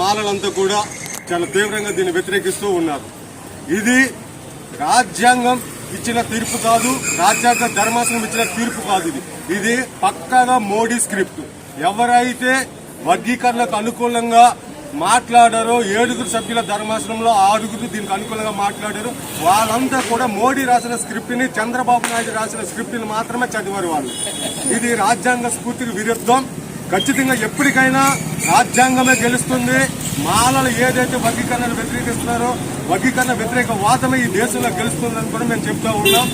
మాలలంతా కూడా చాలా తీవ్రంగా దీన్ని వ్యతిరేకిస్తూ ఉన్నారు. ఇది రాజ్యాంగం ఇచ్చిన తీర్పు కాదు రాజ్యాంగ ధర్మాసనం ఇచ్చిన తీర్పు కాదు ఇది. ఇది పక్కగా మోడీ స్క్రిప్ట్. ఎవరైతే వర్గీకరణకు అనుకూలంగా మాట్లాడారో ఏడుగురు సభ్యుల ధర్మాసనంలో ఆరుగురు దీనికి అనుకూలంగా మాట్లాడారు వాళ్ళంతా కూడా మోడీ రాసిన స్క్రిప్ట్ని చంద్రబాబు నాయుడు రాసిన స్క్రిప్ట్ని మాత్రమే చదివారు వాళ్ళు. ఇది రాజ్యాంగ స్ఫూర్తికి విరుద్ధం. ఖచ్చితంగా ఎప్పటికైనా రాజ్యాంగమే గెలుస్తుంది. మాలలు ఏదైతే వర్గీకరణను వ్యతిరేకిస్తున్నారో వర్గీకరణ వ్యతిరేక వాదమే ఈ దేశంలో గెలుస్తుందని కూడా మేము చెప్తా ఉన్నాం.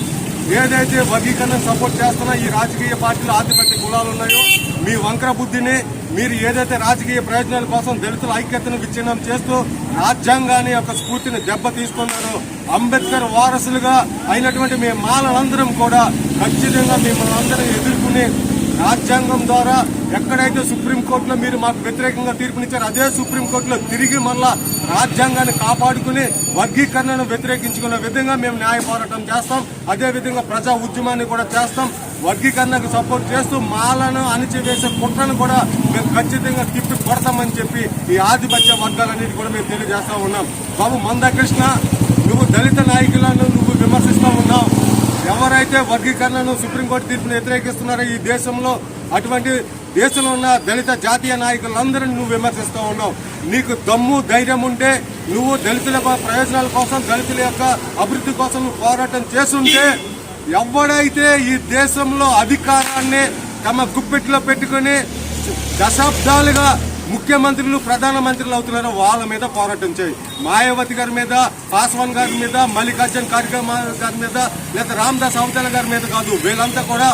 ఏదైతే వర్గీకరణ సపోర్ట్ చేస్తున్నా ఈ రాజకీయ పార్టీలు ఆధిపత్య కులాలు ఉన్నాయో మీ వంకర బుద్ధిని మీరు ఏదైతే రాజకీయ ప్రయోజనాల కోసం దళితుల ఐక్యతను విచ్ఛిన్నం చేస్తూ రాజ్యాంగాన్ని యొక్క స్ఫూర్తిని దెబ్బతీస్తున్నారో అంబేద్కర్ వారసులుగా అయినటువంటి మీ మాలలందరం కూడా ఖచ్చితంగా మిమ్మల్ని అందరం ఎదుర్కొనే రాజ్యాంగం ద్వారా ఎక్కడైతే సుప్రీంకోర్టులో మీరు మాకు వ్యతిరేకంగా తీర్పునిచ్చారో అదే సుప్రీంకోర్టులో తిరిగి మళ్ళా రాజ్యాంగాన్ని కాపాడుకుని వర్గీకరణను వ్యతిరేకించుకునే విధంగా మేము న్యాయ పోరాటం చేస్తాం. అదే విధంగా ప్రజా ఉద్యమాన్ని కూడా చేస్తాం. వర్గీకరణకు సపోర్ట్ చేస్తూ మాలను అణిచివేసే కుట్రను కూడా మేము ఖచ్చితంగా తిప్పి కొడతామని చెప్పి ఈ ఆధిపత్య వర్గాలన్నిటి కూడా మేము తెలియజేస్తా ఉన్నాం. బాబు మందకృష్ణ నువ్వు దళిత నాయకులను నువ్వు విమర్శిస్తూ ఉన్నావు. ఎవరైతే వర్గీకరణను సుప్రీంకోర్టు తీర్పును వ్యతిరేకిస్తున్నారో ఈ దేశంలో అటువంటి దేశంలో ఉన్న దళిత జాతీయ నాయకులందరినీ నువ్వు విమర్శిస్తూ ఉన్నావు. నీకు దమ్ము ధైర్యం ఉంటే నువ్వు దళితుల ప్రయోజనాల కోసం దళితుల యొక్క అభివృద్ధి కోసం నువ్వు పోరాటం చేస్తుంటే ఎవడైతే ఈ దేశంలో అధికారాన్ని తమ గుప్పెట్లో పెట్టుకుని దశాబ్దాలుగా ముఖ్యమంత్రులు ప్రధానమంత్రులు అవుతున్నారో వాళ్ళ మీద పోరాటం చేయి. మాయావతి గారి మీద పాస్వాన్ గారి మీద మల్లికార్జున్ ఖార్గే గారి మీద లేదా రామదాస్ అవతల గారి మీద కాదు. వీళ్ళంతా కూడా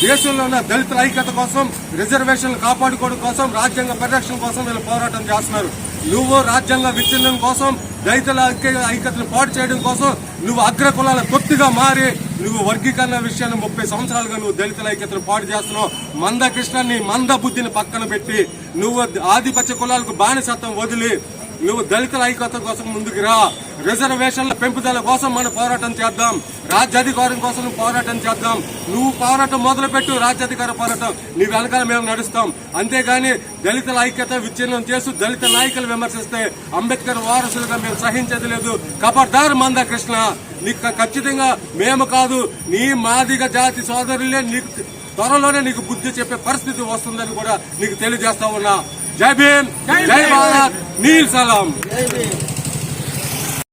దేశంలో ఉన్న దళితుల ఐక్యత కోసం రిజర్వేషన్లు కాపాడుకోవడం కోసం రాజ్యాంగ పరిరక్షణ కోసం వీళ్ళు పోరాటం చేస్తున్నారు. నువ్వు రాజ్యాంగ విచ్ఛిన్నం కోసం దళితుల ఐక్య ఐక్యతను పాటు చేయడం కోసం నువ్వు అగ్ర కొత్తగా మారి నువ్వు వర్గీకరణ విషయాన్ని ముప్పై సంవత్సరాలుగా నువ్వు దళితుల ఐక్యతను పాటు చేస్తున్నావు. మంద కృష్ణాన్ని మంద బుద్ధిని పక్కన పెట్టి నువ్వు ఆధిపత్య కులాలకు బానిసత్వం వదిలి నువ్వు దళితుల ఐక్యత కోసం ముందుకు రా. రిజర్వేషన్ల పెంపుదల కోసం మనం పోరాటం చేద్దాం. రాజ్యాధికారం కోసం పోరాటం చేద్దాం. నువ్వు పోరాటం మొదలుపెట్టు రాజ్యాధికార పోరాటం. నీ వెనకాల మేము నడుస్తాం. అంతేగాని దళితుల ఐక్యత విచ్ఛిన్నం చేస్తూ దళిత నాయకులు విమర్శిస్తే అంబేద్కర్ వారసులుగా మేము సహించేది లేదు. కబర్దార్ మంద కృష్ణ. నీకు ఖచ్చితంగా మేము కాదు. నీ మాదిగ జాతి సోదరులే నీకు త్వరలోనే నీకు బుద్ధి చెప్పే పరిస్థితి వస్తుందని కూడా నీకు తెలియజేస్తా ఉన్నా. జై భీమ్ జై భారత్ నీల్ సలాం.